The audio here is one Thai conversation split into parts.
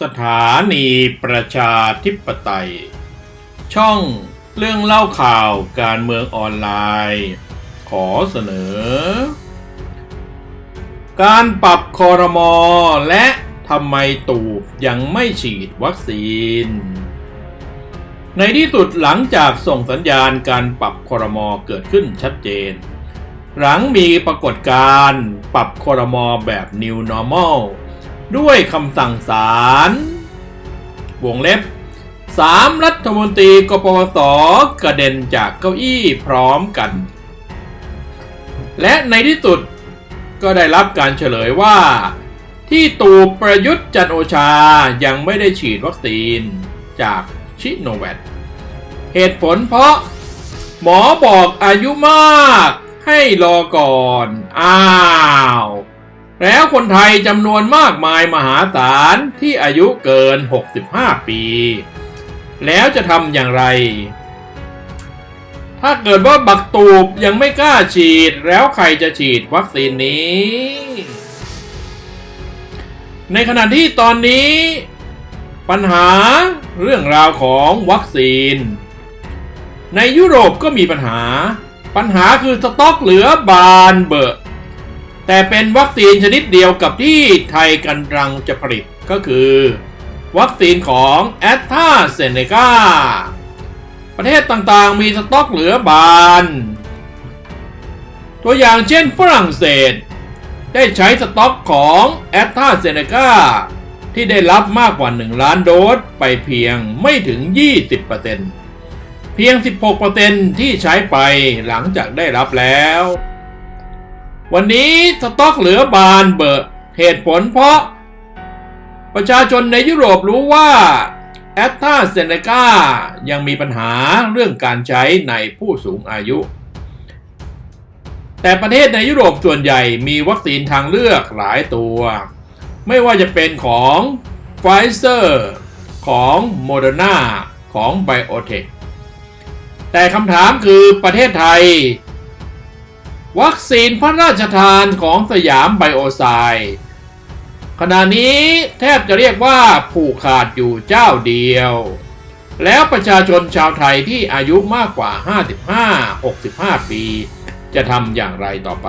สถานีประชาธิปไตย ช่องเรื่องเล่าข่าวการเมืองออนไลน์ ขอเสนอ การปรับคอรมอและทำไมตูบยังไม่ฉีดวัคซีน ในที่สุดหลังจากส่งสัญญาณการปรับคอรมอเกิดขึ้นชัดเจน หลังมีปรากฏการณ์ปรับคอรมอแบบ New Normal ด้วยคำสั่งศาลวงเล็บสามรัฐมนตรีกปปสกระเด็นจากเก้าอี้พร้อมกัน และในที่สุดก็ได้รับการเฉลยว่า ที่ตูปประยุทธ์จันโอชายังไม่ได้ฉีดวัคซีนจากชิโนแวคเหตุผลเพราะ หมอบอกอายุมากให้รอก่อน อ้าว แล้วคนไทยจำนวนมากมายมหาศาลที่อายุเกิน 65 ปี แล้วจะทำอย่างไร ถ้าเกิดว่าบักตูบยังไม่กล้าฉีด แล้วใครจะฉีดวัคซีนนี้ ในขณะที่ตอนนี้ ปัญหาเรื่องราวของวัคซีน ในยุโรปก็มีปัญหา ปัญหาคือสต็อกเหลือบานเบอร์ แต่เป็นวัคซีนชนิดเดียวกับที่ไทยกำลังจะผลิตก็คือ วัคซีนของแอสตราเซเนกาประเทศต่างๆมีสต็อกเหลือบาน ตัวอย่างเช่นฝรั่งเศส ได้ใช้สต็อกของแอสตราเซเนกาที่ได้รับมากกว่า 1 ล้านโดสไปเพียงไม่ถึง 20%เพียง 16%ที่ใช้ไปหลังจากได้รับแล้ว วันนี้สต็อกเหลือบานเบอร์เหตุผลเพราะ ประชาชนในยุโรปรู้ว่าแอสตาเซเนกายังมีปัญหาเรื่องการใช้ในผู้สูงอายุ แต่ประเทศในยุโรปส่วนใหญ่มีวัคซีนทางเลือกหลายตัว ไม่ว่าจะเป็นของไฟเซอร์ของโมเดอร์นาของ b i o t e c h แต่คำถามคือประเทศไทย วัคซีนพระราชทานของสยามไบโอไซด์ขณะนี้แทบจะเรียกว่าผูกขาดอยู่เจ้าเดียว แล้วประชาชนชาวไทยที่อายุมากกว่า 55-65 ปี จะทำอย่างไรต่อไป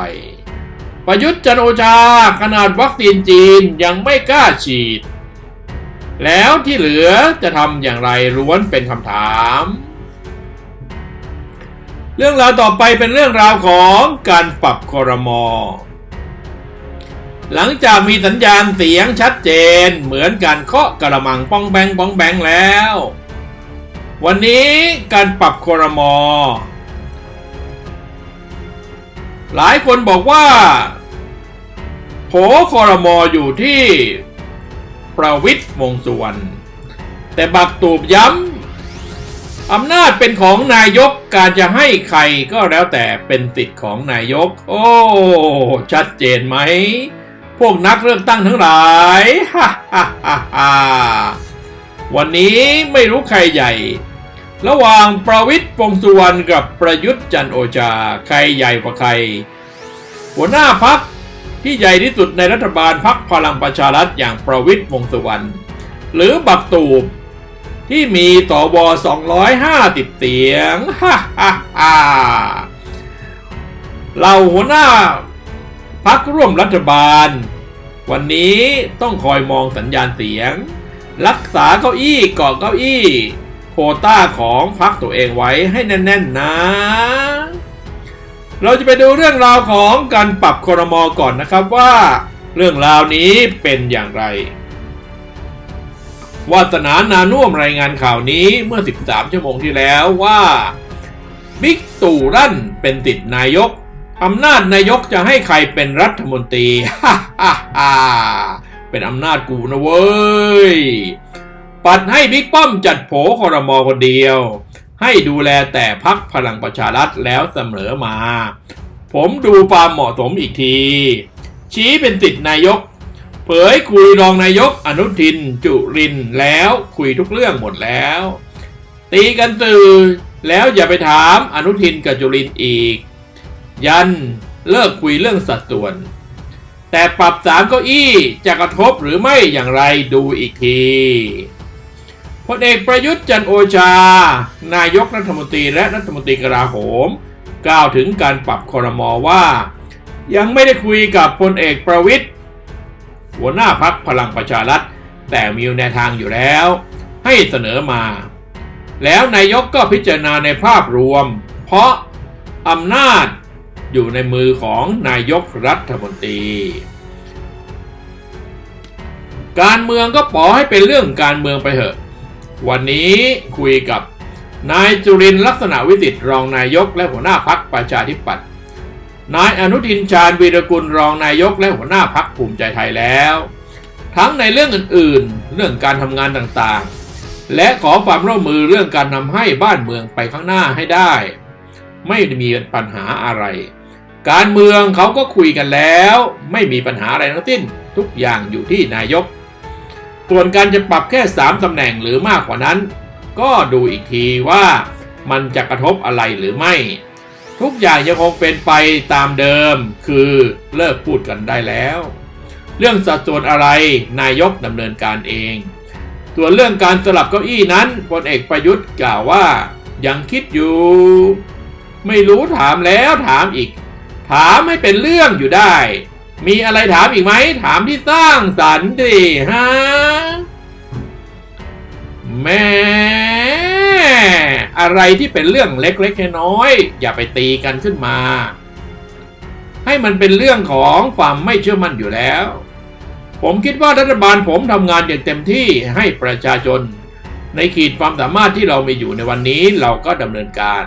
ประยุทธ์จันโอชาขนาดวัคซีนจีนยังไม่กล้าฉีด แล้วที่เหลือจะทำอย่างไรล้วนเป็นคำถาม เรื่องราวต่อไปเป็นเรื่องราวของการปรับคอรมอ หลังจากมีสัญญาณเสียงชัดเจนเหมือนการเคาะกระมังป้องแบงป้องแบงแล้ว วันนี้การปรับคอรมอ หลายคนบอกว่าโผคอรมออยู่ที่ประวิทย์วงสุวรรณแต่บักตูบย้ำ อำนาจเป็นของนายกการจะให้ใครก็แล้วแต่เป็นสิทธิ์ของนายก โอ้ ชัดเจนไหม พวกนักเลือกตั้งทั้งหลายฮ่าฮ่าฮ่าฮ่าวันนี้ไม่รู้ใครใหญ่ ระหว่างประวิทย์วงสุวรรณกับประยุทธ์จันโอชา ใครใหญ่กว่าใคร หัวหน้าพักที่ใหญ่ที่สุดในรัฐบาลพักพลังประชารัฐอย่างประวิทย์วงสุวรรณหรือบักตูบ ที่มีสว250 เสียงฮ่าฮ่าฮ่าเราหัวหน้าพักร่วมรัฐบาล วันนี้ต้องคอยมองสัญญาณเสียง รักษาเก้าอี้กาะเก้าอี้ โควต้าของพักตัวเองไว้ให้แน่น ๆ นะ เราจะไปดูเรื่องราวของการปรับครมอก่อนนะครับว่า เรื่องราวนี้เป็นอย่างไร วาสนานานุ่มรายงานข่าวนี้เมื่อ 13 ชั่วโมงที่แล้วว่าบิ๊กตู่รั่นเป็นติดนายกอำนาจนายกจะให้ใครเป็นรัฐมนตรีฮ่าฮ่าฮ่าเป็นอำนาจกูนะเว้ย ปัดให้บิ๊กป้อมจัดโผคอรมอคนเดียว ให้ดูแลแต่พักพลังประชารัฐแล้วเสมอมา ผมดูความเหมาะสมอีกที ชี้เป็นติดนายก ผยคุยรองนายกอนุทิน จุรินแล้วคุยทุกเรื่องหมดแล้ว ตีกันตื่นแล้วอย่าไปถามอนุทินกับจุรินอีก ยันเลิกคุยเรื่องสัดส่วน แต่ปรับสามเก้าอี้จะกระทบหรือไม่อย่างไรดูอีกทีพลเอกประยุทธ์จันโอชา นายกรัฐมนตรีและรัฐมนตรีกลาโหม กล่าวถึงการปรับคอรมอว่า ยังไม่ได้คุยกับพลเอกประวิทย์ หัวหน้าพักพลังประชารัฐ แต่มีแนวทางอยู่แล้ว ให้เสนอมา แล้วนายกก็พิจารณาในภาพรวม เพราะอำนาจอยู่ในมือของนายกรัฐมนตรี การเมืองก็ปล่อยให้เป็นเรื่องการเมืองไปเถอะ วันนี้คุยกับนายจุรินลักษณะวิสิทธิ์รองนายกและหัวหน้าพักประชาธิปัตย์ นายอนุทินชาญวีรกุลรองนายกและหัวหน้าพักภูมิใจไทยแล้ว ทั้งในเรื่องอื่นๆ เรื่องการทำงานต่างๆ และขอความร่วมมือเรื่องการทำให้บ้านเมืองไปข้างหน้าให้ได้ ไม่มีปัญหาอะไร การเมืองเขาก็คุยกันแล้ว ไม่มีปัญหาอะไรทั้งสิ้นทุกอย่างอยู่ที่นายก ส่วนการจะปรับแค่3ตำแหน่งหรือมากกว่านั้น ก็ดูอีกทีว่ามันจะกระทบอะไรหรือไม่ ทุกอย่างยังคงเป็นไปตามเดิม คือเลิกพูดกันได้แล้ว เรื่องสัดส่วนอะไรนายกดำเนินการเอง ส่วนเรื่องการสลับเก้าอี้นั้นพลเอกประยุทธ์กล่าวว่า ยังคิดอยู่ ไม่รู้ถามแล้วถามอีก ถามให้เป็นเรื่องอยู่ได้ มีอะไรถามอีกไหม ถามที่สร้างสรรค์ดิฮะแม่ อะไรที่เป็นเรื่องเล็กๆน้อยๆอย่าไปตีกันขึ้นมา ให้มันเป็นเรื่องของความไม่เชื่อมั่นอยู่แล้ว ผมคิดว่ารัฐบาลผมทำงานอย่างเต็มที่ให้ประชาชน ในขีดความสามารถที่เรามีอยู่ในวันนี้เราก็ดำเนินการ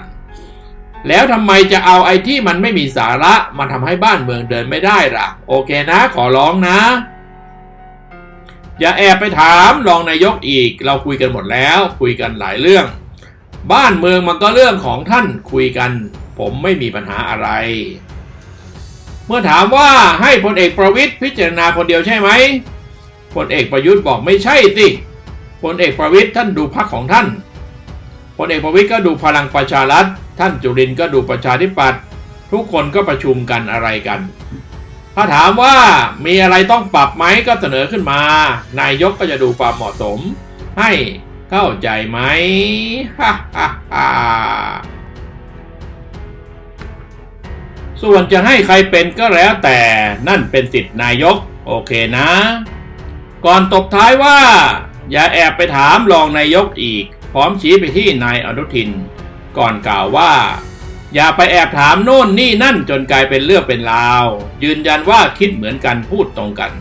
แล้วทำไมจะเอาไอ้ที่มันไม่มีสาระมาทำให้บ้านเมืองเดินไม่ได้ล่ะ โอเคนะขอร้องนะอย่าแอบไปถามรองนายกอีก เราคุยกันหมดแล้ว คุยกันหลายเรื่อง บ้านเมืองมันก็เรื่องของท่านคุยกัน ผมไม่มีปัญหาอะไร เมื่อถามว่าให้พลเอกประวิทย์พิจารณาคนเดียวใช่ไหมพลเอกประยุทธ์บอกไม่ใช่สิพลเอกประวิทย์ท่านดูพรรคของท่านพลเอกประวิทย์ก็ดูพลังประชารัฐ ท่านจุรินก็ดูประชาธิปัตย์ทุกคนก็ประชุมกันอะไรกัน ถ้าถามว่ามีอะไรต้องปรับไหมก็เสนอขึ้นมา นายกก็จะดูความเหมาะสม ให้ เข้าใจไหมฮ่าฮ่าฮ่าส่วนจะให้ใครเป็นก็แล้วแต่นั่นเป็นสิทธินายก โอเคนะ ก่อนตบท้ายว่า อย่าแอบไปถามรองนายกอีก พร้อมชี้ไปที่นายอนุทิน ก่อนกล่าวว่า อย่าไปแอบถามโน่นนี่นั่นจนกลายเป็นเรื่องเป็นราว ยืนยันว่าคิดเหมือนกันพูดตรงกัน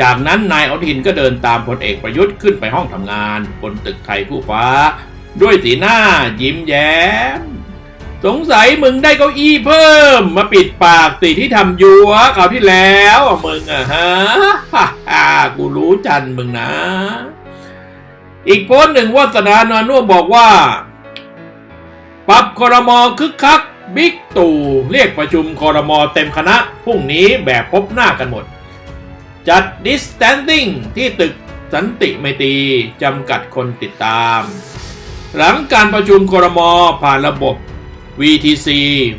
จากนั้นนายอนุทินก็เดินตามพลเอกประยุทธ์ขึ้นไปห้องทำงาน บนตึกไทยคู่ฟ้า ด้วยสีหน้ายิ้มแย้ม สงสัยมึงได้เก้าอี้เพิ่ม มาปิดปากสิที่ทำยัวคราวที่แล้วมึงอะฮะฮ่ากูรู้จันมึงนะ อีกโพสหนึ่งวาสนานนุ่มบอกว่า ปรับคอรมอคึกคักบิ๊กตู่เรียกประชุมคอรมอเต็มคณะพรุ่งนี้แบบพบหน้ากันหมด จัด distancing ที่ตึกสันติไมตรีจำกัดคนติดตาม หลังการประชุมคอรมอผ่านระบบ VTC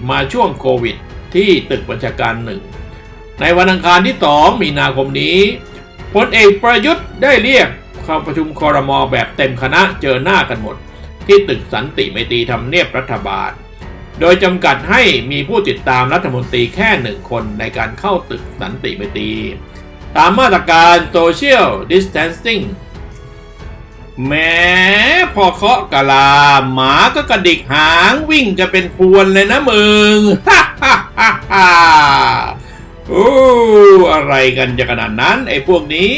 มาช่วงโควิด ที่ตึกบัญชาการหนึ่ง ในวันอังคารที่ 2 มีนาคมนี้พลเอกประยุทธ์ได้เรียกเข้าประชุมคอรมอแบบเต็มคณะเจอหน้ากันหมด ที่ตึกสันติไมตรีทำเนียบรัฐบาล โดยจำกัดให้มีผู้ติดตามรัฐมนตรีแค่หนึ่งคนในการเข้าตึกสันติไมตรี ตามมาตรการ Social Distancing แม้พอเคาะกะลา หมาก็กระดิกหางวิ่งกันเป็นพวนเลยนะมึงฮ่าฮ่าฮ่าฮ่าโอ้อะไรกันจะขนาดนั้นไอ้พวกนี้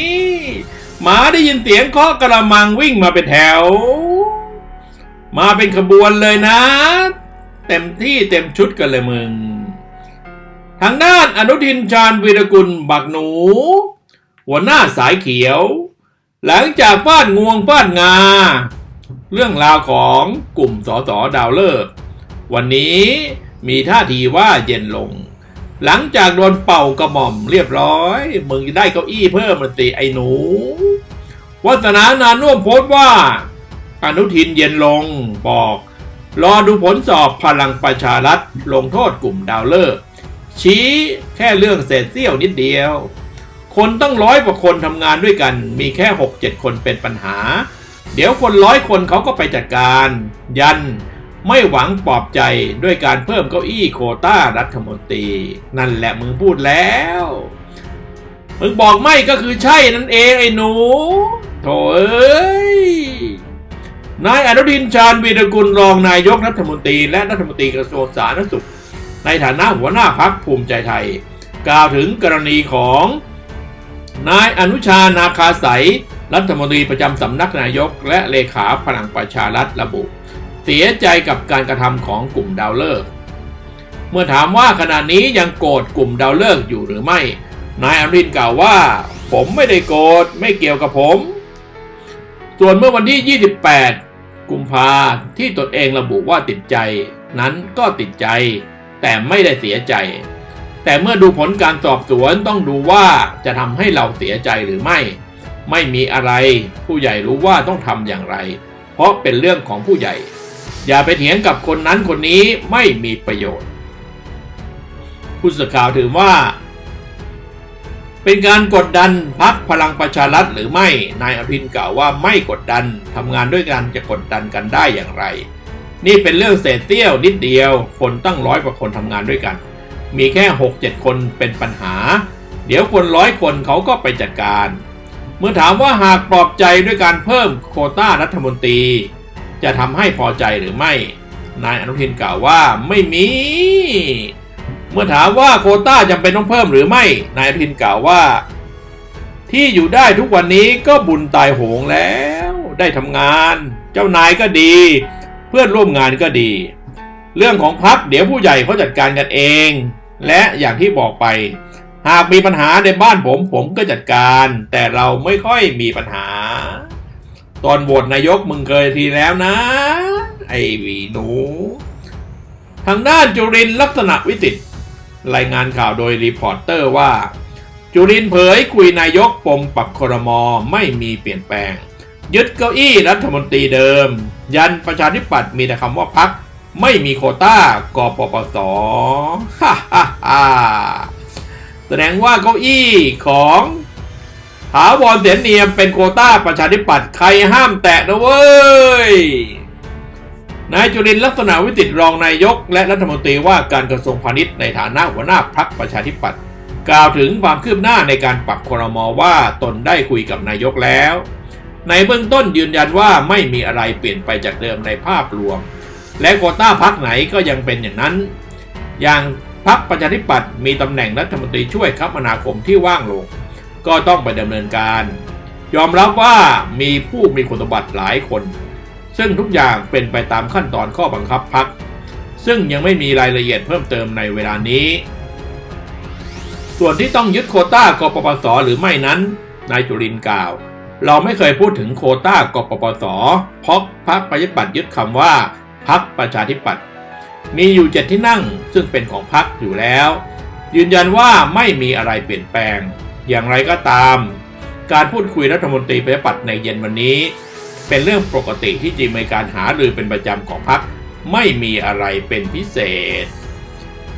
หมาได้ยินเสียงเคาะกระมังวิ่งมาเป็นแถว มาเป็นขบวนเลยนะ เต็มที่เต็มชุดกันเลยมึง ทางด้านอนุทินชาญวีรกุลบักหนู หัวหน้าสายเขียว หลังจากฟาดงวงฟาดงา เรื่องราวของกลุ่มสอสอดาวเลิกษ์วันนี้มีท่าทีว่าเย็นลง หลังจากโดนเป่ากระหม่อมเรียบร้อย มึงได้เก้าอี้เพิ่มมาสิไอ้หนู วัฒนานานุ่วมโพสต์ว่า อนุทินเย็นลงบอก รอดูผลสอบพลังประชารัฐลงโทษกลุ่มดาวเลิกษ์ ชี้แค่เรื่องเศษเสี้ยวนิดเดียว คนตั้งร้อยกว่าคนทำงานด้วยกัน มีแค่หกเจ็ดคนเป็นปัญหา เดี๋ยวคนร้อยคนเขาก็ไปจัดการ ยันไม่หวังปลอบใจด้วยการเพิ่มเก้าอี้โคต้ารัฐมนตรี นั่นแหละมึงพูดแล้ว มึงบอกไม่ก็คือใช่นั่นเองไอ้หนูโถเอ้ยนายอนุทินชาญวีรกุลรองนายกรัฐมนตรีและรัฐมนตรีกระทรวงสาธารณสุข ในฐานะหัวหน้าพักภูมิใจไทย กล่าวถึงกรณีของนายอนุชานาคาสายรัฐมนตรีประจำสำนักนายกและเลขาพลังประชารัฐระบุ เสียใจกับการกระทำของกลุ่มดาวเลิก เมื่อถามว่าขณะนี้ยังโกรธกลุ่มดาวเลิกอยู่หรือไม่ นายอนุทินกล่าวว่า ผมไม่ได้โกรธไม่เกี่ยวกับผม ส่วนเมื่อวันที่ 28 กุมภาที่ตนเองระบุว่าติดใจ นั้นก็ติดใจ แต่ไม่ได้เสียใจ แต่เมื่อดูผลการสอบสวนต้องดูว่าจะทำให้เราเสียใจหรือไม่ ไม่มีอะไรผู้ใหญ่รู้ว่าต้องทำอย่างไร เพราะเป็นเรื่องของผู้ใหญ่ อย่าไปเถียงกับคนนั้นคนนี้ไม่มีประโยชน์ ผู้สื่อข่าวถือว่า เป็นการกดดันพักพลังประชารัฐหรือไม่นายอภินกล่าวว่าไม่กดดันทำงานด้วยกันจะกดดันกันได้อย่างไร นี่เป็นเรื่องเศษเสี้ยวนิดเดียว คนตั้งร้อยกว่าคนทำงานด้วยกัน มีแค่ 6-7 คนเป็นปัญหา เดี๋ยวคนร้อยคนเขาก็ไปจัดการ เมื่อถามว่าหากปลอบใจด้วยการเพิ่มโคต้ารัฐมนตรี จะทำให้พอใจหรือไม่ นายอนุทินกล่าวว่าไม่มี เมื่อถามว่าโคต้าจำเป็นต้องเพิ่มหรือไม่ นายอนุทินกล่าวว่า ที่อยู่ได้ทุกวันนี้ก็บุญตายโหงแล้ว ได้ทำงาน เจ้านายก็ดี เพื่อนร่วมงานก็ดี เรื่องของพักเดี๋ยวผู้ใหญ่เขาจัดการกันเอง และอย่างที่บอกไป หากมีปัญหาในบ้านผมผมก็จัดการ แต่เราไม่ค่อยมีปัญหา ตอนโหวตนายกมึงเคยทีแล้วนะ ไอ้หวีหนูทางด้านจุรินลักษณะวิสิทธิ์รายงานข่าวโดยรีพอร์เตอร์ว่า จุรินเผยคุยนายกปมปรับครมอไม่มีเปลี่ยนแปลง ยึดเก้าอี้รัฐมนตรีเดิม ยันประชาธิปัตย์มีแต่คำว่าพักไม่มีโคต้ากปปสฮ่าฮ่าฮ่าแสดงว่าเก้าอี้ของถาวรเสียนเนียมเป็นโคต้าประชาธิปัตย์ใครห้ามแตะนะเว้ย นายจุรินลักษณะวิจิตรองนายก และรัฐมนตรีว่าการกระทรวงพาณิชย์ในฐานะหัวหน้าพักประชาธิปัตย์กล่าวถึงความคืบหน้าในการปรับครมว่าตนได้คุยกับนายกแล้ว ในเบื้องต้นยืนยันว่าไม่มีอะไรเปลี่ยนไปจากเดิมในภาพรวม และโคต้าพักไหนก็ยังเป็นอย่างนั้น อย่างพักประชาธิปัตย์มีตำแหน่งรัฐมนตรีช่วยคมนาคมที่ว่างลง ก็ต้องไปดำเนินการ ยอมรับว่ามีผู้มีคุณสมบัติหลายคน ซึ่งทุกอย่างเป็นไปตามขั้นตอนข้อบังคับพัก ซึ่งยังไม่มีรายละเอียดเพิ่มเติมในเวลานี้ ส่วนที่ต้องยึดโคต้ากปปสหรือไม่นั้นนายจุรินทร์กล่าว เราไม่เคยพูดถึงโคต้ากปปสเพราะพักประชาธิปัตย์ยึดคำว่าพักประชาธิปัตย์มีอยู่เจ็ดที่นั่งซึ่งเป็นของพักอยู่แล้ว ยืนยันว่าไม่มีอะไรเปลี่ยนแปลง อย่างไรก็ตาม การพูดคุยรัฐมนตรีประชาธิปัตย์ในเย็นวันนี้ เป็นเรื่องปกติที่จริงในการหารือเป็นประจำของพักไม่มีอะไรเป็นพิเศษ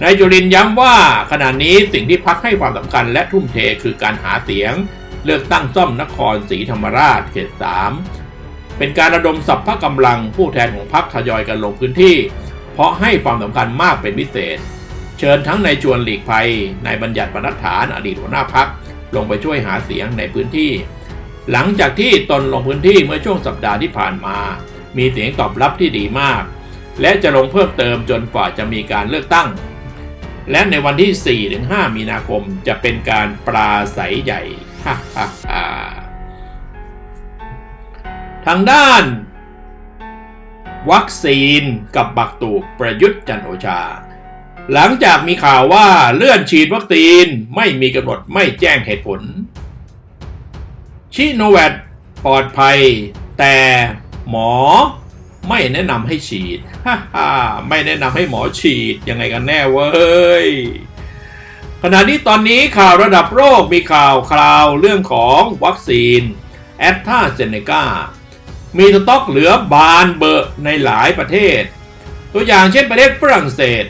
นายจุรินย้ำว่าขณะนี้สิ่งที่พักให้ความสำคัญและทุ่มเทคือการหาเสียง เลือกตั้งซ่อมนครศรีธรรมราชเขตสามเป็นการระดมสัพพะกำลังผู้แทนของพักทยอยกันลงพื้นที่ เพราะให้ความสำคัญมากเป็นพิเศษ เชิญทั้งนายจวนหลีกภัยนายบัญญัติบรรทัดฐานอดีตหัวหน้าพักลงไปช่วยหาเสียงในพื้นที่ หลังจากที่ตนลงพื้นที่เมื่อช่วงสัปดาห์ที่ผ่านมา มีเสียงตอบรับที่ดีมาก และจะลงเพิ่มเติมจนกว่าจะมีการเลือกตั้ง และในวันที่ 4-5 มีนาคมจะเป็นการปราศัยใหญ่ ทางด้าน วัคซีนกับบักตูประยุทธ์จันโอชา หลังจากมีข่าวว่าเลื่อนฉีดวัคซีนไม่มีกำหนดไม่แจ้งเหตุผล ชิโนแวตปลอดภัย แต่หมอไม่แนะนำให้ฉีด ฮ่าฮ่าไม่แนะนำให้หมอฉีดยังไงกันแน่เว้ย ขณะนี้ตอนนี้ข่าวระดับโลกมีข่าวคราวเรื่องของวัคซีนแอตตาเซเนกามีสต็อกเหลือบานเบอร์ในหลายประเทศ ตัวอย่างเช่นประเทศฝรั่งเศส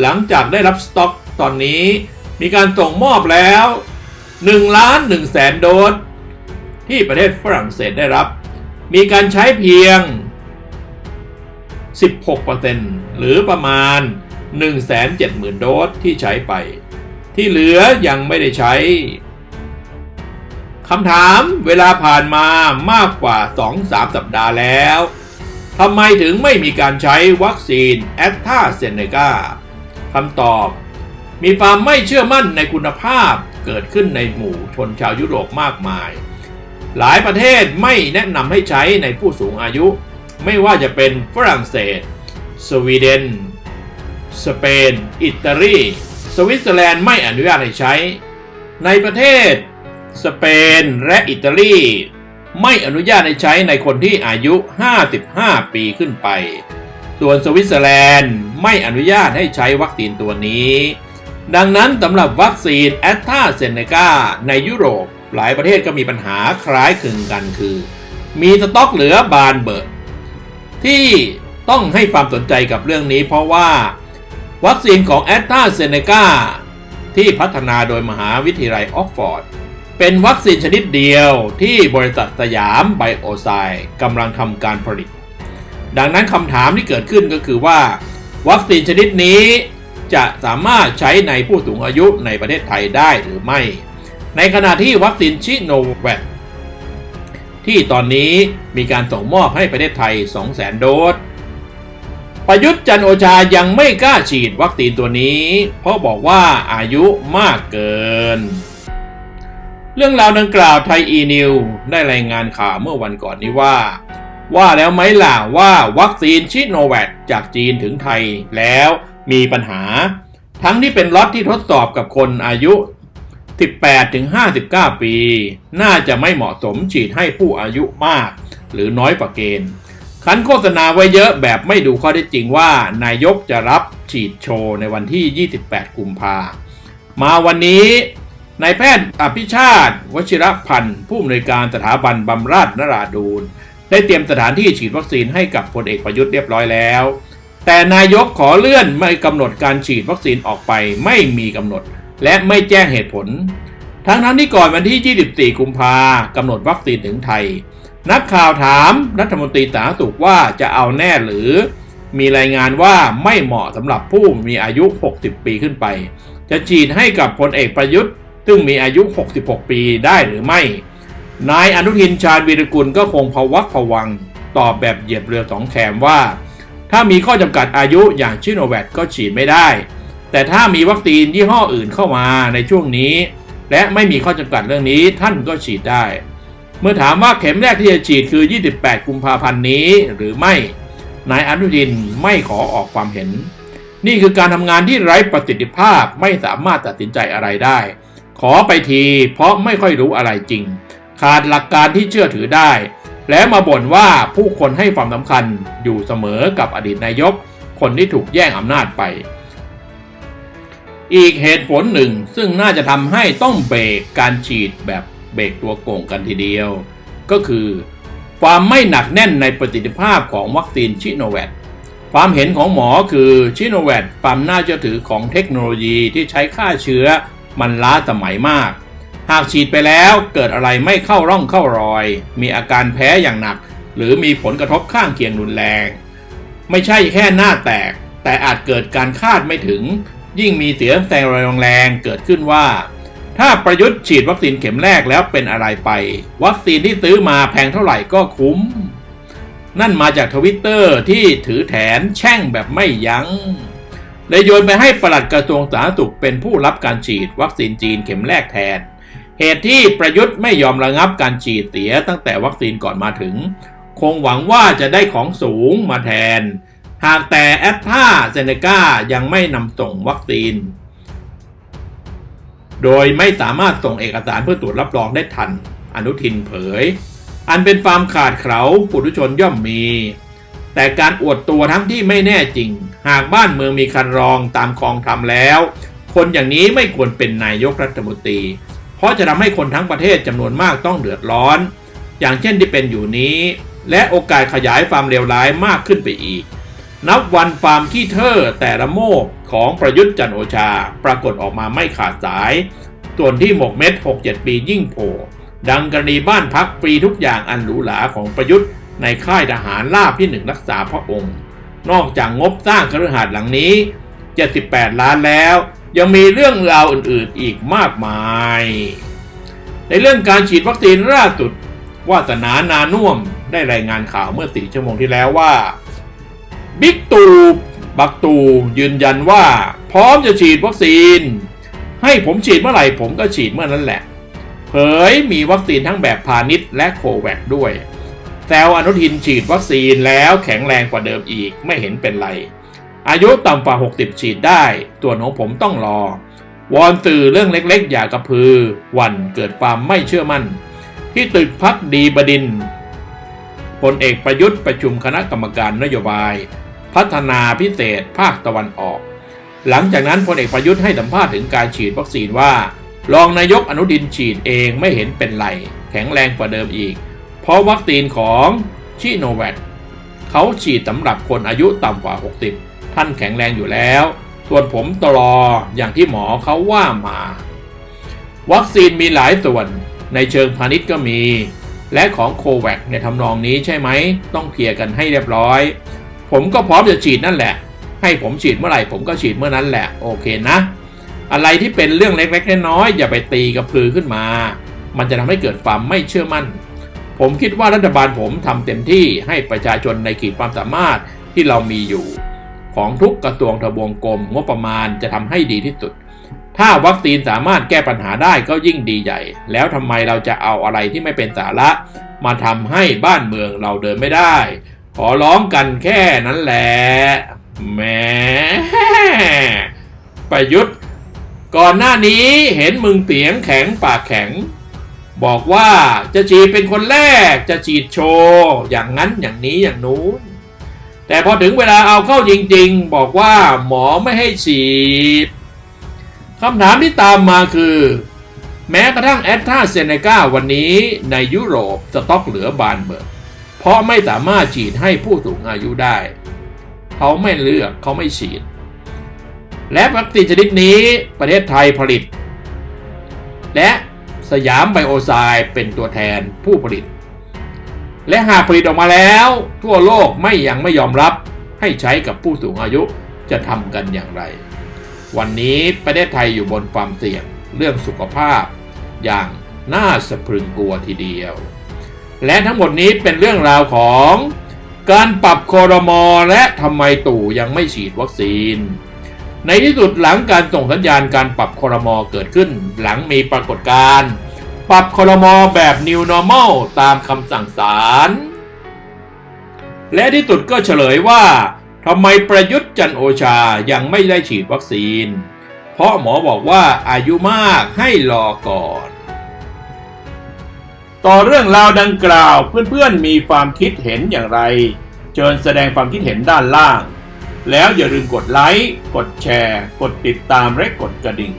หลังจากได้รับสต็อกตอนนี้ มีการส่งมอบแล้ว1ล้าน1แสนโดส ที่ประเทศฝรั่งเศสได้รับ มีการใช้เพียง 16%หรือประมาณ 170,000 โดสที่ใช้ไป ที่เหลือยังไม่ได้ใช้คำถามเวลาผ่านมามากกว่า 2-3 สัปดาห์แล้วทำไมถึงไม่มีการใช้วัคซีนแอสตราเซเนกาคำตอบ มีความไม่เชื่อมั่นในคุณภาพเกิดขึ้นในหมู่ชนชาวยุโรปมากมาย หลายประเทศไม่แนะนำให้ใช้ในผู้สูงอายุ ไม่ว่าจะเป็นฝรั่งเศส สวีเดน สเปน อิตาลี สวิตเซอร์แลนด์ไม่อนุญาตให้ใช้ ในประเทศ สเปนและอิตาลีไม่อนุญาตให้ใช้ในคนที่อายุ 55 ปีขึ้นไป ส่วนสวิตเซอร์แลนด์ไม่อนุญาตให้ใช้วัคซีนตัวนี้ ดังนั้นสำหรับวัคซีนแอสตราเซเนกาในยุโรป หลายประเทศก็มีปัญหาคล้ายคลึงกันคือ มีสต็อกเหลือบานเบิร์ที่ต้องให้ความสนใจกับเรื่องนี้เพราะว่า วัคซีนของแอสตราเซเนกาที่พัฒนาโดยมหาวิทยาลัยออกฟอร์ด เป็นวัคซีนชนิดเดียวที่บริษัทสยามไบโอไซด์กำลังทำการผลิต ดังนั้นคำถามที่เกิดขึ้นก็คือว่า วัคซีนชนิดนี้จะสามารถใช้ในผู้สูงอายุในประเทศไทยได้หรือไม่ ในขณะที่วัคซีนชิโนแวคที่ตอนนี้มีการส่งมอบให้ประเทศไทย 200,000 โดส ประยุทธ์จันโอชายังไม่กล้าฉีดวัคซีนตัวนี้ เพราะบอกว่าอายุมากเกิน เรื่องราวดังกล่าวไทยอีนิวได้รายงานข่าวเมื่อวันก่อนนี้ว่า ว่าแล้วไหมล่ะว่าวัคซีนชิโนแวคจากจีนถึงไทยแล้วมีปัญหา ทั้งที่เป็นล็อตที่ทดสอบกับคนอายุ 18 ถึง 59 ปี น่าจะไม่เหมาะสมฉีดให้ผู้อายุมาก หรือน้อยกว่าเกณฑ์ คันโฆษณาไว้เยอะแบบไม่ดูข้อได้จริงว่านายกจะรับฉีดโชว์ในวันที่ 28 กุมภามาวันนี้นายแพทย์อภิชาติ วชิรพันธ์ ผู้อำนวยการสถาบันบำราศนราดูนได้เตรียมสถานที่ฉีดวัคซีนให้กับพลเอกประยุทธ์เรียบร้อยแล้ว แต่นายกขอเลื่อนไม่กำหนดการฉีดวัคซีนออกไปไม่มีกำหนด และไม่แจ้งเหตุผล ทั้งนั้นที่ก่อนวันที่ 24 กุมภากำหนดวัคซีนถึงไทย นักข่าวถามรัฐมนตรีสาธารณสุขว่าจะเอาแน่หรือ มีรายงานว่าไม่เหมาะสำหรับผู้มีอายุ 60 ปีขึ้นไป จะฉีดให้กับพลเอกประยุทธ์ ซึ่งมีอายุ 66 ปีได้หรือไม่ นายอนุทินชาญวีรกุลก็คงพวักพวัง ตอบแบบเหยียบเรือสองแคมว่า ถ้ามีข้อจำกัดอายุอย่างชิโนแวคก็ฉีดไม่ได้ แต่ถ้ามีวัคซีนยี่ห้ออื่นเข้ามาในช่วงนี้ และไม่มีข้อจำกัดเรื่องนี้ท่านก็ฉีดได้ เมื่อถามว่าเข็มแรกที่จะฉีดคือ 28 กุมภาพันธ์นี้หรือไม่ นายอนุทินไม่ขอออกความเห็น นี่คือการทำงานที่ไร้ประสิทธิภาพไม่สามารถตัดสินใจอะไรได้ ขอไปทีเพราะไม่ค่อยรู้อะไรจริง ขาดหลักการที่เชื่อถือได้ และมาบ่นว่าผู้คนให้ความสำคัญอยู่เสมอกับอดีตนายก คนที่ถูกแย่งอำนาจไป อีกเหตุผลหนึ่งซึ่งน่าจะทำให้ต้องเบรกการฉีดแบบ เบรกตัวโก่งกันทีเดียว ก็คือความไม่หนักแน่นในประสิทธิภาพของวัคซีนชิโนแวคความเห็นของหมอคือชิโนแวคความน่าเชื่อถือของเทคโนโลยีที่ใช้ฆ่าเชื้อมันล้าสมัยมาก หากฉีดไปแล้วเกิดอะไรไม่เข้าร่องเข้ารอย มีอาการแพ้อย่างหนัก หรือมีผลกระทบข้างเคียงรุนแรง ไม่ใช่แค่หน้าแตก แต่อาจเกิดการคาดไม่ถึง ยิ่งมีเสียงแซงแรงๆเกิดขึ้นว่า ถ้าประยุทธ์ฉีดวัคซีนเข็มแรกแล้วเป็นอะไรไป วัคซีนที่ซื้อมาแพงเท่าไหร่ก็คุ้ม นั่นมาจากทวิตเตอร์ที่ถือแถนแช่งแบบไม่ยัง้งเลยโยนไปให้ปลัดกระทรวงสาธารณสุขเป็นผู้รับการฉีดวัคซีนจีนเข็มแรกแทน เหตุที่ประยุทธ์ไม่ยอมระงับการฉีดเสียตั้งแต่วัคซีนก่อนมาถึง คงหวังว่าจะได้ของสูงมาแทน หากแต่แอสตราเซเนกายังไม่นำส่งวัคซีน โดยไม่สามารถส่งเอกสารเพื่อตรวจรับรองได้ทัน อนุทินเผย อันเป็นความขาดเขลาปุถุชนย่อมมี แต่การอวดตัวทั้งที่ไม่แน่จริง หากบ้านเมืองมีคันรองตามคลองทำแล้ว คนอย่างนี้ไม่ควรเป็นนายกรัฐมนตรี เพราะจะทำให้คนทั้งประเทศจำนวนมากต้องเดือดร้อน อย่างเช่นที่เป็นอยู่นี้ และโอกาสขยายความเลวร้ายมากขึ้นไปอีก นับวันฟามขี้เท่อแต่ละโมกของประยุทธ์จันโอชา ปรากฏออกมาไม่ขาดสาย ส่วนที่หมกเม็ด 6-7 ปียิ่งโผล่ดังกรณีบ้านพักฟรีทุกอย่างอันหรูหราของประยุทธ์ในค่ายทหารลาบที่หนึ่งรักษาพระองค์ นอกจากงบสร้างคฤหาสน์หลังนี้ 78 ล้านแล้ว ยังมีเรื่องราวอื่นๆอีกมากมาย ในเรื่องการฉีดวัคซีนล่าสุดวาสนานานุ่มได้รายงานข่าวเมื่อสี่ชั่วโมงที่แล้วว่า บิ๊กตู่บักตู่ยืนยันว่า พร้อมจะฉีดวัคซีน ให้ผมฉีดเมื่อไหร่ผมก็ฉีดเมื่อนั้นแหละ เผยมีวัคซีนทั้งแบบพาณิชย์และโคแวคด้วยแซวอนุทินฉีดวัคซีนแล้วแข็งแรงกว่าเดิมอีกไม่เห็นเป็นไร อายุต่ำกว่า 60 ฉีดได้ส่วนของผมต้องรอ วอนสื่อเรื่องเล็กๆ อย่ากระพือ วันเกิดความไม่เชื่อมั่น ที่ตึกพักดีบดินพลเอกประยุทธ์ประชุมคณะกรรมการนโยบาย พัฒนาพิเศษภาคตะวันออก หลังจากนั้นพลเอกประยุทธ์ให้สัมภาษณ์ถึงการฉีดวัคซีนว่า รองนายกอนุดินฉีดเองไม่เห็นเป็นไร แข็งแรงกว่าเดิมอีก เพราะวัคซีนของชิโนแวคเขาฉีดสำหรับคนอายุต่ำกว่า 60 ท่านแข็งแรงอยู่แล้ว ส่วนผมตลออย่างที่หมอเขาว่ามา วัคซีนมีหลายส่วนในเชิงพาณิชย์ก็มี และของโควัคในทำนองนี้ใช่ไหม ต้องเคลียร์กันให้เรียบร้อย ผมก็พร้อมจะฉีดนั่นแหละ ให้ผมฉีดเมื่อไหร่ผมก็ฉีดเมื่อนั้นแหละ โอเคนะ อะไรที่เป็นเรื่องเล็กๆน้อยๆอย่าไปตีกระพือขึ้นมา มันจะทำให้เกิดความไม่เชื่อมั่น ผมคิดว่ารัฐบาลผมทำเต็มที่ให้ประชาชนในขีดความสามารถที่เรามีอยู่ ของทุกกระทรวงทบวงกรมงบประมาณจะทำให้ดีที่สุด ถ้าวัคซีนสามารถแก้ปัญหาได้ก็ยิ่งดีใหญ่ แล้วทำไมเราจะเอาอะไรที่ไม่เป็นสาระ มาทำให้บ้านเมืองเราเดินไม่ได้ ขอร้องกันแค่นั้นแหละแหมประยุทธ์ ก่อนหน้านี้เห็นมึงเสียงแข็งปากแข็ง บอกว่าจะฉีเป็นคนแรกจะฉีดโชว์อย่างนั้นอย่างนี้อย่างนู้น แต่พอถึงเวลาเอาเข้าจริงๆ บอกว่าหมอไม่ให้ฉีดคำถามที่ตามมาคือ แม้กระทั่งแอตตาเซเนกาวันนี้ในยุโรปสต็อกเหลือบานเบิก เพราะไม่สามารถฉีดให้ผู้สูงอายุได้ เขาไม่เลือกเขาไม่ฉีด และวัคซีนชนิดนี้ประเทศไทยผลิต และสยามไบโอไซด์เป็นตัวแทนผู้ผลิต และหากผลิตออกมาแล้ว ทั่วโลกไม่ยังไม่ยอมรับให้ใช้กับผู้สูงอายุจะทำกันอย่างไร วันนี้ประเทศไทยอยู่บนความเสี่ยงเรื่องสุขภาพ อย่างน่าสะพรึงกลัวทีเดียว และทั้งหมดนี้เป็นเรื่องราวของการปรับคอรมอและทำไมตู่ยังไม่ฉีดวัคซีน ในที่สุดหลังการส่งสัญญาณการปรับคอรมอเกิดขึ้น หลังมีปรากฏการณ์ปรับคอรมอแบบ New Normal ตามคำสั่งศาลและที่สุดก็เฉลยว่าทำไมประยุทธ์จันโอชายังไม่ได้ฉีดวัคซีน เพราะหมอบอกว่าอายุมากให้รอก่อน ต่อเรื่องราวดังกล่าวเพื่อนๆมีความคิดเห็นอย่างไร เชิญแสดงความคิดเห็นด้านล่าง แล้วอย่าลืมกดไลค์ กดแชร์ กดติดตามและกดกระดิ่ง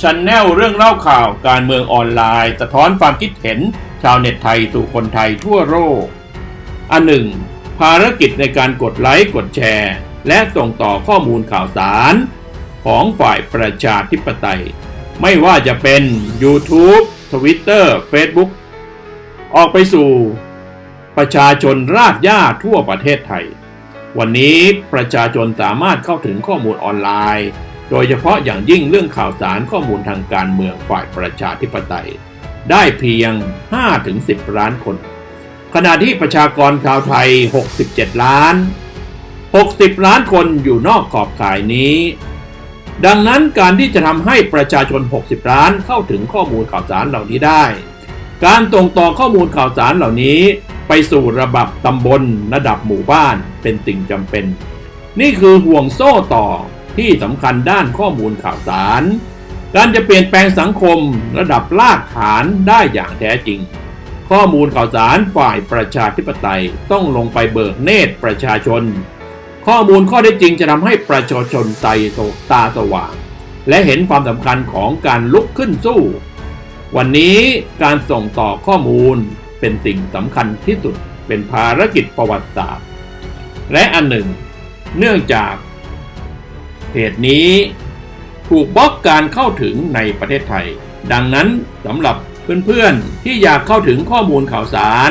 ชันแนลเรื่องเล่าข่าวการเมืองออนไลน์ สะท้อนความคิดเห็น ชาวเน็ตไทยสู่คนไทยทั่วโลกอันหนึ่งภารกิจในการกดไลค์ กดแชร์ และส่งต่อข้อมูลข่าวสาร ของฝ่ายประชาธิปไตย ไม่ว่าจะเป็น YouTube Twitter Facebook ออกไปสู่ประชาชนรากหญ้าทั่วประเทศไทย วันนี้ประชาชนสามารถเข้าถึงข้อมูลออนไลน์ โดยเฉพาะอย่างยิ่งเรื่องข่าวสารข้อมูลทางการเมืองฝ่ายประชาธิปไตย ได้เพียง 5-10 ล้านคน ขณะที่ประชากรชาวไทย 67 ล้าน 60 ล้านคนอยู่นอกขอบข่ายนี้ ดังนั้นการที่จะทำให้ประชาชน 60 ล้านเข้าถึงข้อมูลข่าวสารเหล่านี้ได้ การส่งต่อข้อมูลข่าวสารเหล่านี้ ไปสู่ระบบตำบลระดับหมู่บ้านเป็นสิ่งจำเป็น นี่คือห่วงโซ่ต่อที่สำคัญด้านข้อมูลข่าวสาร การจะเปลี่ยนแปลงสังคมระดับรากฐานได้อย่างแท้จริง ข้อมูลข่าวสารฝ่ายประชาธิปไตยต้องลงไปเบิกเนตรประชาชน ข้อมูลข้อได้จริงจะทำให้ประชาชนใจตาสว่าง และเห็นความสำคัญของการลุกขึ้นสู้ วันนี้การส่งต่อข้อมูลเป็นสิ่งสำคัญที่สุดเป็นภารกิจประวัติศาสตร์ และอันหนึ่ง เนื่องจากเหตุนี้ถูกบล็อกการเข้าถึงในประเทศไทย ดังนั้นสำหรับเพื่อนๆ ที่อยากเข้าถึงข้อมูลข่าวสาร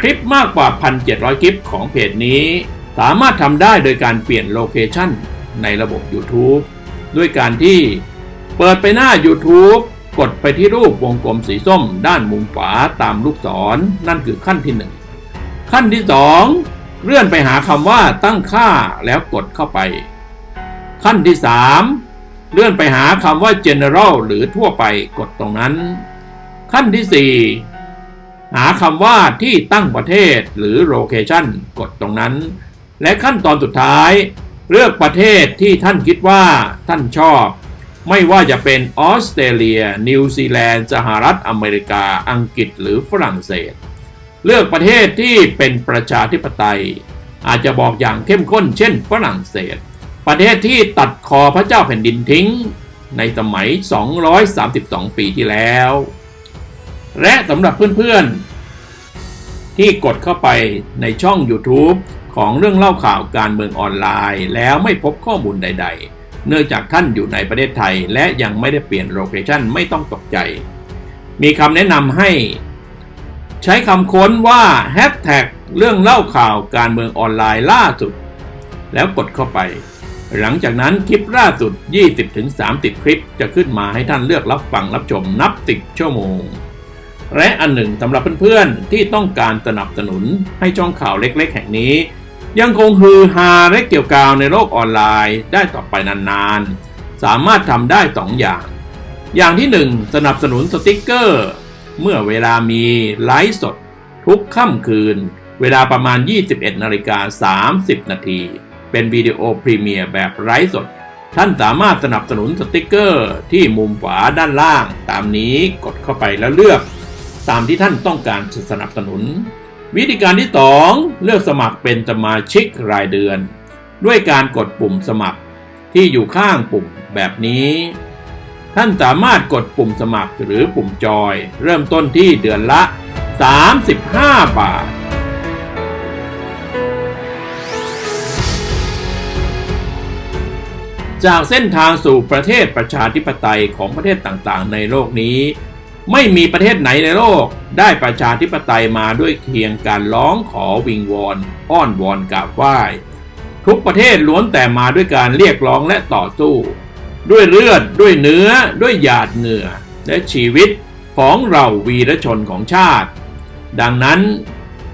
คลิปมากกว่า 1,700 คลิปของเพจนี้ สามารถทำได้โดยการเปลี่ยนโลเคชันในระบบ YouTube ด้วยการที่เปิดไปหน้า YouTube กดไปที่รูปวงกลมสีส้มด้านมุมขวาตามลูกศรนั่นคือขั้นที่ 1 ขั้นที่ 2 เลื่อนไปหาคำว่าตั้งค่าแล้วกดเข้าไป ขั้นที่ 3 เลื่อนไปหาคำว่า general หรือทั่วไปกดตรงนั้น ขั้นที่ 4 หาคำว่าที่ตั้งประเทศหรือ location กดตรงนั้น และขั้นตอนสุดท้าย เลือกประเทศที่ท่านคิดว่าท่านชอบ ไม่ว่าจะเป็นออสเตรเลีย นิวซีแลนด์ สหรัฐอเมริกา อังกฤษหรือฝรั่งเศส เลือกประเทศที่เป็นประชาธิปไตย อาจจะบอกอย่างเข้มข้นเช่นฝรั่งเศส ประเทศที่ตัดคอพระเจ้าแผ่นดินทิ้ง ในสมัย 232 ปีที่แล้ว และสำหรับเพื่อนๆ ที่กดเข้าไปในช่อง YouTube ของเรื่องเล่าข่าวการเมืองออนไลน์ แล้วไม่พบข้อมูลใด ๆ เนื่องจากท่านอยู่ในประเทศไทย และยังไม่ได้เปลี่ยนโลเคชันไม่ต้องตกใจ มีคำแนะนำให้ ใช้คำค้นว่าแฮชแท็กเรื่องเล่าข่าวการเมืองออนไลน์ล่าสุด แล้วกดเข้าไป หลังจากนั้นคลิปล่าสุด 20-30 คลิปจะขึ้นมาให้ท่านเลือกรับฟังรับชมนับ10ชั่วโมง และอันหนึ่งสำหรับเพื่อนๆที่ต้องการสนับสนุนให้ช่องข่าวเล็กๆ แห่งนี้ ยังคงฮือฮาและเกี่ยวกาวในโลกออนไลน์ได้ต่อไปนานๆ สามารถทำได้2ออย่าง อย่างที่ 1 สนับสนุนสติกเกอร์ เมื่อเวลามีไลฟ์สด ทุกค่ำคืน เวลาประมาณ 21นาฬิกา30 นาที เป็นวิดีโอพรีเมียร์แบบไร้สด ท่านสามารถสนับสนุนสติกเกอร์ ที่มุมขวาด้านล่าง ตามนี้กดเข้าไปแล้วเลือก ตามที่ท่านต้องการสนับสนุน วิธีการที่ 2 เลือกสมัครเป็นสมาชิกรายเดือน ด้วยการกดปุ่มสมัครที่อยู่ข้างปุ่มแบบนี้ ท่านสามารถกดปุ่มสมัครหรือปุ่มจอย เริ่มต้นที่เดือนละ 35 บาท จากเส้นทางสู่ประเทศประชาธิปไตยของประเทศต่างๆ ในโลกนี้ ไม่มีประเทศไหนในโลก ได้ประชาธิปไตยมาด้วยเพียงการร้องขอวิงวอนอ้อนวอนกราบไหว้ทุกประเทศล้วนแต่มาด้วยการเรียกร้องและต่อสู้ ด้วยเลือดด้วยเนื้อ ด้วยหยาดเหงื่อ และชีวิตของเราวีรชนของชาติ ดังนั้น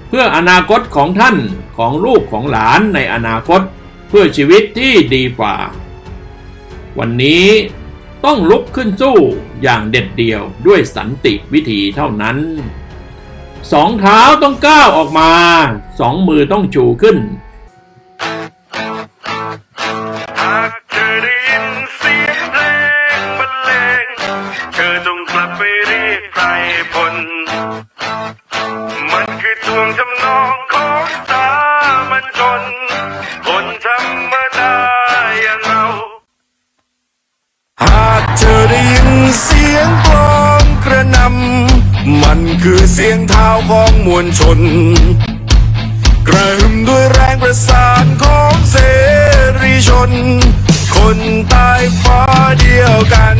เพื่ออนาคตของท่านของลูกของหลานในอนาคต เพื่อชีวิตที่ดีกว่า วันนี้ ต้องลุกขึ้นสู้อย่างเด็ดเดี่ยวด้วยสันติวิธีเท่านั้น สองเท้าต้องก้าวออกมา สองมือต้องชูขึ้น สียงกลองกระนำมันคือเสียงเท้าของมวลชน กระหึ่มด้วยแรงประสานของเสรีชน คนใต้ฟ้าเดียวกัน